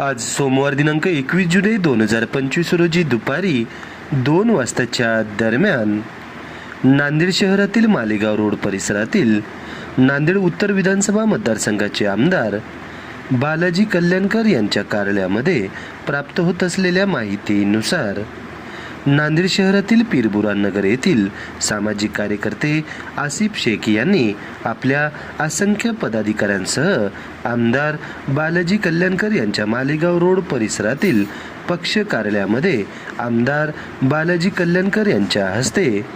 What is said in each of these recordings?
आज सोमवार दिनांक एकवीस जुलै दोन हजार पंचवीस रोजी दुपारी दोन वाजताच्या दरम्यान नांदेड शहरातील मालेगाव रोड परिसरातील नांदेड उत्तर विधानसभा मतदारसंघाचे आमदार बालाजी कल्याणकर यांच्या कार्यालयामध्ये प्राप्त होत असलेल्या माहितीनुसार नांदेड शहरातील पीरबुरा नगर येथील सामाजिक कार्यकर्ते आसिफ शेख यांनी आपल्या असंख्य पदाधिकाऱ्यांसह आमदार बालाजी कल्याणकर यांच्या मालेगाव रोड परिसरातील पक्ष कार्यालयामध्ये आमदार बालाजी कल्याणकर यांच्या हस्ते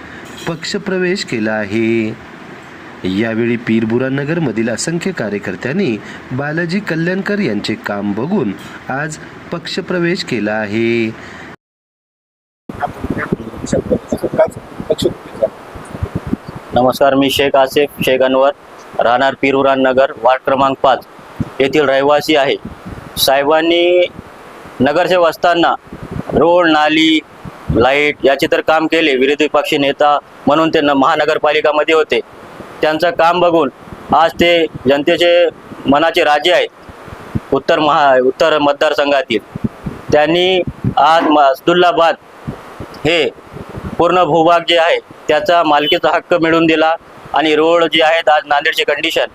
पक्षप्रवेश केला आहे. यावेळी पीरबुरा नगरमधील असंख्य कार्यकर्त्यांनी बालाजी कल्याणकर यांचे काम बघून आज पक्षप्रवेश केला आहे. नमस्कार मी शेख आसिफ शेख अनवर. राहणार पिरुरान नगर वार्ड क्रमांक पाच. येथील रहिवासी आहे. साहेबांनी नगरसेवक असताना रोड नाली लाइट याचे तर काम केले. विरोधी पक्षी नेता म्हणून ते न महानगरपालिकामध्ये होते. त्यांचं काम बघून आज ते जनतेचे मनाचे राजे आहेत. उत्तर महा उत्तर मतदारसंघातील. त्यांनी आज मसदुल्लाबाद हे पूर्ण भूभाग जे आहे त्याचा मालकीचा हक्क मिळवून दिला आणि रोड जे आहेत आज नांदेडचे कंडिशन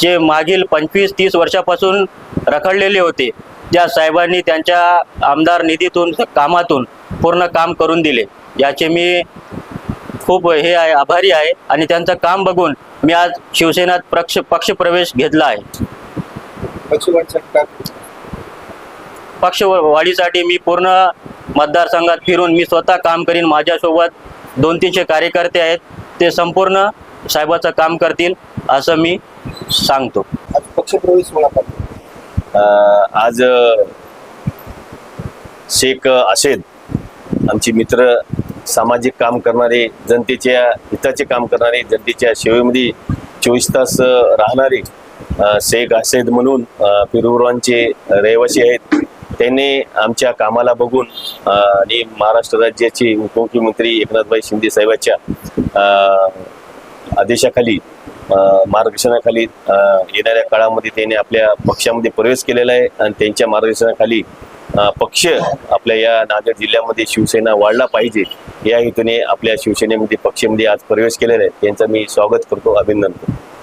जे मागील पंचवीस तीस वर्षापासून रखडलेले होते त्या साहेबांनी त्यांच्या आमदार निधीतून कामातून पूर्ण काम करून दिले. याचे मी खूप हे आहे आभारी आहे आणि त्यांचं काम बघून मी आज शिवसेनात पक्ष पक्षप्रवेश घेतला आहे. पक्षवाढीसाठी मी पूर्ण मतदारसंघात फिरून मी स्वतः काम करीन माझ्यासोबत दोन तीनशे कार्यकर्ते आहेत ते संपूर्ण साहेबाचं काम करतील असं मी सांगतो. पक्षप्रवेश आज शेख असेद आमचे मित्र सामाजिक काम करणारे जनतेच्या हिताचे काम करणारे जनतेच्या सेवेमध्ये चोवीस तास राहणारे शेख असेद म्हणून पिरुरांचे रहिवासी आहेत. त्यांनी आमच्या कामाला बघून आणि महाराष्ट्र राज्याचे उपमुख्यमंत्री एकनाथभाई शिंदे साहेबांच्या आदेशाखाली मार्गदर्शनाखाली येणाऱ्या काळामध्ये त्यांनी आपल्या पक्षामध्ये प्रवेश केलेला आहे आणि त्यांच्या मार्गदर्शनाखाली पक्ष आपल्या या नांदेड जिल्ह्यामध्ये शिवसेना वाढला पाहिजे या हेतूने आपल्या शिवसेनेमध्ये पक्षामध्ये आज प्रवेश केलेला आहे. त्यांचं मी स्वागत करतो अभिनंदन. करतो